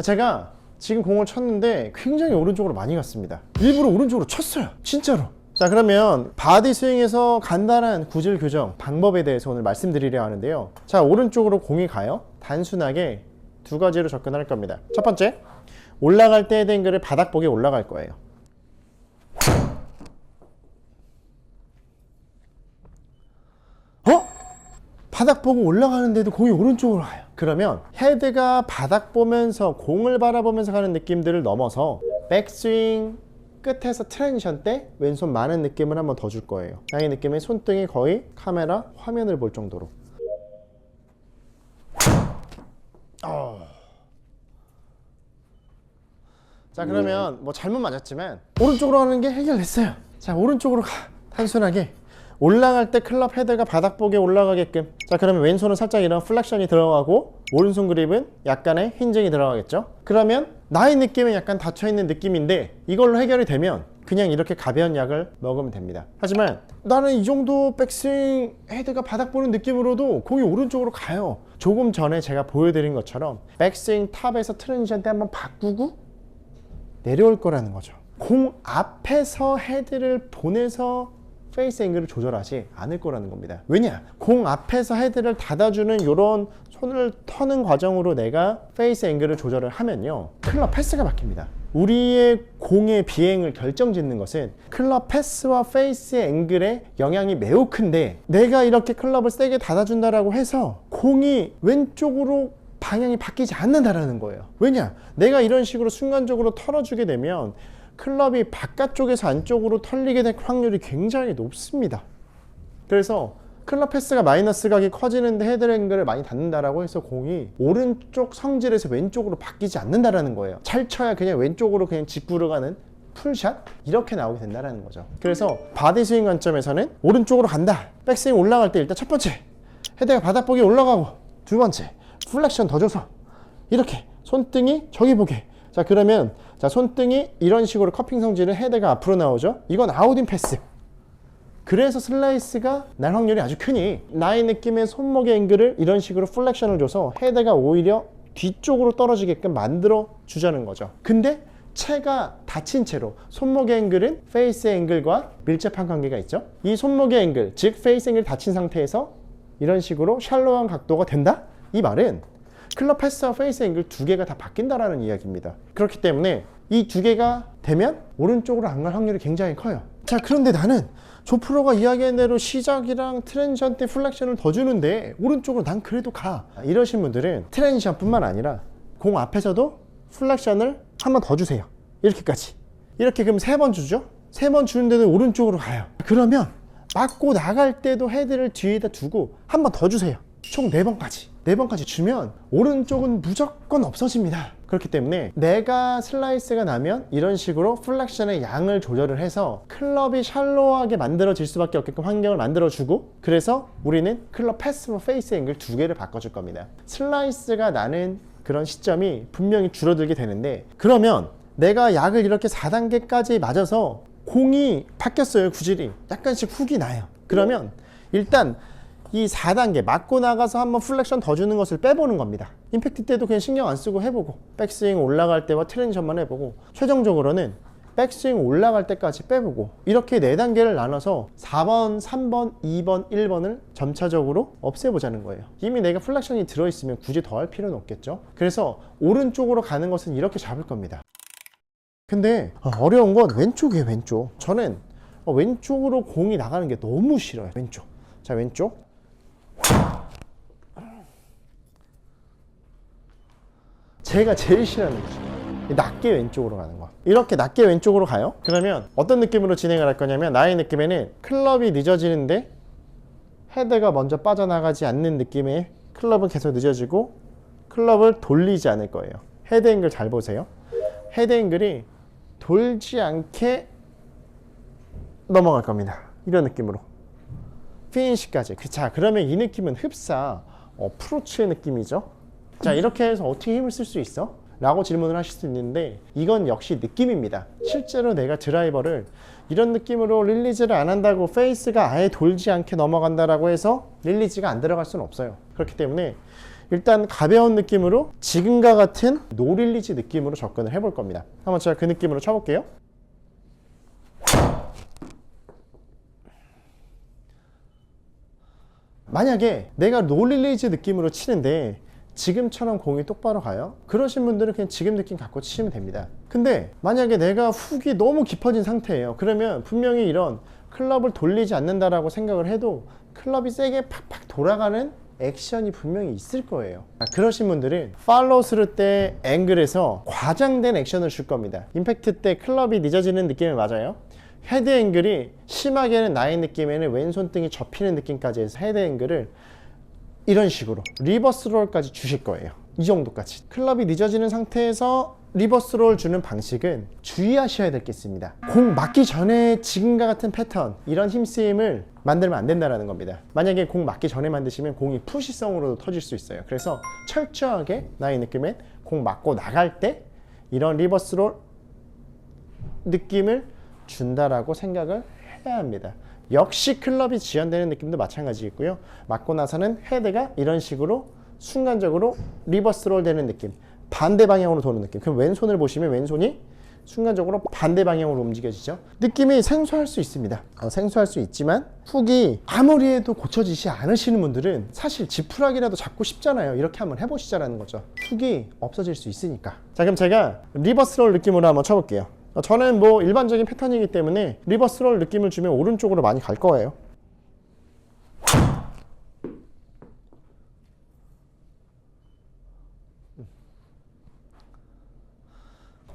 제가 지금 공을 쳤는데 굉장히 오른쪽으로 많이 갔습니다. 일부러 오른쪽으로 쳤어요. 진짜로. 자 그러면 바디 스윙에서 간단한 구질 교정 방법에 대해서 오늘 말씀드리려 하는데요. 자 오른쪽으로 공이 가요. 단순하게 두 가지로 접근할 겁니다. 첫 번째, 올라갈 때 헤딩글을 바닥보게 올라갈 거예요. 어? 바닥 보고 올라가는데도 공이 오른쪽으로 가요. 그러면 헤드가 바닥 보면서 공을 바라보면서 가는 느낌들을 넘어서 백스윙 끝에서 트랜지션 때 왼손 많은 느낌을 한번 더 줄 거예요. 이 느낌의 손등이 거의 카메라 화면을 볼 정도로. 어. 자 그러면 뭐 잘못 맞았지만 오른쪽으로 가는 게 해결됐어요. 자 오른쪽으로 가 단순하게 올라갈 때 클럽 헤드가 바닥 보게 올라가게끔. 자 그러면 왼손은 살짝 이런 플렉션이 들어가고 오른손 그립은 약간의 흰증이 들어가겠죠? 그러면 나의 느낌은 약간 닫혀있는 느낌인데 이걸로 해결이 되면 그냥 이렇게 가벼운 약을 먹으면 됩니다. 하지만 나는 이 정도 백스윙 헤드가 바닥 보는 느낌으로도 공이 오른쪽으로 가요. 조금 전에 제가 보여드린 것처럼 백스윙 탑에서 트랜지션 때 한번 바꾸고 내려올 거라는 거죠. 공 앞에서 헤드를 보내서 페이스 앵글을 조절하지 않을 거라는 겁니다. 왜냐? 공 앞에서 헤드를 닫아주는 이런 손을 터는 과정으로 내가 페이스 앵글을 조절을 하면요. 클럽 패스가 바뀝니다. 우리의 공의 비행을 결정짓는 것은 클럽 패스와 페이스 앵글의 영향이 매우 큰데 내가 이렇게 클럽을 세게 닫아준다라고 해서 공이 왼쪽으로 방향이 바뀌지 않는다라는 거예요. 왜냐? 내가 이런 식으로 순간적으로 털어주게 되면 클럽이 바깥쪽에서 안쪽으로 털리게 될 확률이 굉장히 높습니다. 그래서 클럽 패스가 마이너스 각이 커지는데 헤드 앵글을 많이 닫는다라고 해서 공이 오른쪽 성질에서 왼쪽으로 바뀌지 않는다라는 거예요. 잘 쳐야 그냥 왼쪽으로 그냥 직구로 가는 풀샷 이렇게 나오게 된다라는 거죠. 그래서 바디 스윙 관점에서는 오른쪽으로 간다. 백스윙 올라갈 때 일단 첫 번째 헤드가 바닥 보기 올라가고 두 번째 플렉션 더 줘서 이렇게 손등이 저기 보게. 자 그러면 자 손등이 이런 식으로 커핑 성질은 헤드가 앞으로 나오죠. 이건 아웃인 패스. 그래서 슬라이스가 날 확률이 아주 크니 나의 느낌의 손목의 앵글을 이런 식으로 플렉션을 줘서 헤드가 오히려 뒤쪽으로 떨어지게끔 만들어 주자는 거죠. 근데 채가 닫힌 채로 손목의 앵글은 페이스 앵글과 밀접한 관계가 있죠. 이 손목의 앵글, 즉 페이스 앵글 닫힌 상태에서 이런 식으로 샬로한 각도가 된다? 이 말은 클럽 패스와 페이스 앵글 두 개가 다 바뀐다라는 이야기입니다. 그렇기 때문에 이 두 개가 되면 오른쪽으로 안 갈 확률이 굉장히 커요. 자, 그런데 나는 조 프로가 이야기한 대로 시작이랑 트랜지션 때 플렉션을 더 주는데 오른쪽으로 난 그래도 가. 이러신 분들은 트랜지션 뿐만 아니라 공 앞에서도 플렉션을 한 번 더 주세요. 이렇게까지. 이렇게 그럼 세 번 주죠? 세 번 주는데도 오른쪽으로 가요. 그러면 맞고 나갈 때도 헤드를 뒤에다 두고 한 번 더 주세요. 총 네 번까지. 네 번까지 주면 오른쪽은 무조건 없어집니다. 그렇기 때문에 내가 슬라이스가 나면 이런 식으로 플렉션의 양을 조절을 해서 클럽이 샬로하게 만들어질 수밖에 없게끔 환경을 만들어주고 그래서 우리는 클럽 패스와 페이스 앵글 두 개를 바꿔줄 겁니다. 슬라이스가 나는 그런 시점이 분명히 줄어들게 되는데 그러면 내가 약을 이렇게 4단계까지 맞아서 공이 바뀌었어요 구질이 약간씩 훅이 나요 그러면 일단 이 4단계 맞고 나가서 한번 플렉션 더 주는 것을 빼보는 겁니다. 임팩트 때도 그냥 신경 안 쓰고 해보고 백스윙 올라갈 때와 트랜지션만 해보고 최종적으로는 백스윙 올라갈 때까지 빼보고 이렇게 4단계를 나눠서 4번, 3번, 2번, 1번을 점차적으로 없애보자는 거예요. 이미 내가 플렉션이 들어있으면 굳이 더 할 필요는 없겠죠? 그래서 오른쪽으로 가는 것은 이렇게 잡을 겁니다. 근데 어, 어려운 건 왼쪽이에요 왼쪽. 저는 어, 왼쪽으로 공이 나가는 게 너무 싫어요 왼쪽. 자 왼쪽 제가 제일 싫어하는 거죠 낮게 왼쪽으로 가는 거. 이렇게 낮게 왼쪽으로 가요? 그러면 어떤 느낌으로 진행을 할 거냐면 나의 느낌에는 클럽이 늦어지는데 헤드가 먼저 빠져나가지 않는 느낌의 클럽은 계속 늦어지고 클럽을 돌리지 않을 거예요. 헤드 앵글 잘 보세요. 헤드 앵글이 돌지 않게 넘어갈 겁니다. 이런 느낌으로. 피니시까지. 그, 자, 그러면 이 느낌은 흡사 어, 프로츠의 느낌이죠. 자, 이렇게 해서 어떻게 힘을 쓸 수 있어? 라고 질문을 하실 수 있는데 이건 역시 느낌입니다. 실제로 내가 드라이버를 이런 느낌으로 릴리즈를 안 한다고 페이스가 아예 돌지 않게 넘어간다라고 해서 릴리즈가 안 들어갈 수는 없어요. 그렇기 때문에 일단 가벼운 느낌으로 지금과 같은 노릴리지 느낌으로 접근을 해볼 겁니다. 한번 제가 그 느낌으로 쳐볼게요. 만약에 내가 롤릴리즈 느낌으로 치는데 지금처럼 공이 똑바로 가요? 그러신 분들은 그냥 지금 느낌 갖고 치시면 됩니다. 근데 만약에 내가 훅이 너무 깊어진 상태예요. 그러면 분명히 이런 클럽을 돌리지 않는다라고 생각을 해도 클럽이 세게 팍팍 돌아가는 액션이 분명히 있을 거예요. 아, 그러신 분들은 팔로우 스루 때 앵글에서 과장된 액션을 줄 겁니다. 임팩트 때 클럽이 늦어지는 느낌이 맞아요. 헤드 앵글이 심하게는 나의 느낌에는 왼손등이 접히는 느낌까지 해서 헤드 앵글을 이런 식으로 리버스 롤까지 주실 거예요. 이 정도까지. 클럽이 늦어지는 상태에서 리버스 롤 주는 방식은 주의하셔야 될 게 있습니다. 공 맞기 전에 지금과 같은 패턴, 이런 힘쓰임을 만들면 안 된다는 겁니다. 만약에 공 맞기 전에 만드시면 공이 푸시성으로도 터질 수 있어요. 그래서 철저하게 나의 느낌엔 공 맞고 나갈 때 이런 리버스 롤 느낌을 준다라고 생각을 해야 합니다. 역시 클럽이 지연되는 느낌도 마찬가지겠고요. 맞고 나서는 헤드가 이런 식으로 순간적으로 리버스롤 되는 느낌. 반대 방향으로 도는 느낌. 그럼 왼손을 보시면 왼손이 순간적으로 반대 방향으로 움직여지죠. 느낌이 생소할 수 있습니다. 어, 생소할 수 있지만 훅이 아무리 해도 고쳐지지 않으시는 분들은 사실 지푸라기라도 잡고 싶잖아요. 이렇게 한번 해보시자라는 거죠. 훅이 없어질 수 있으니까. 자 그럼 제가 리버스롤 느낌으로 한번 쳐볼게요. 어, 저는 뭐 일반적인 패턴이기 때문에 리버스롤 느낌을 주면 오른쪽으로 많이 갈 거예요.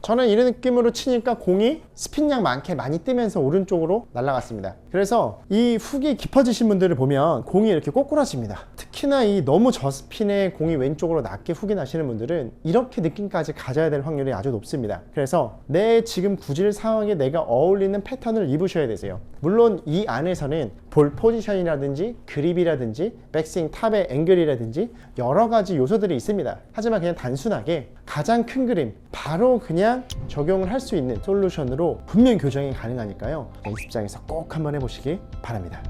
저는 이런 느낌으로 치니까 공이 스핀량 많게 많이 뜨면서 오른쪽으로 날아갔습니다. 그래서 이 훅이 깊어지신 분들을 보면 공이 이렇게 꼬꾸라집니다. 특히나 이 너무 저스핀에 공이 왼쪽으로 낮게 훅이 나시는 분들은 이렇게 느낌까지 가져야 될 확률이 아주 높습니다. 그래서 내 지금 구질 상황에 내가 어울리는 패턴을 입으셔야 되세요. 물론 이 안에서는 볼 포지션이라든지 그립이라든지 백스윙 탑의 앵글이라든지 여러 가지 요소들이 있습니다. 하지만 그냥 단순하게 가장 큰 그림 바로 그냥 적용을 할 수 있는 솔루션으로 분명 교정이 가능하니까요. 연습장에서 꼭 한번 해보시기 바랍니다.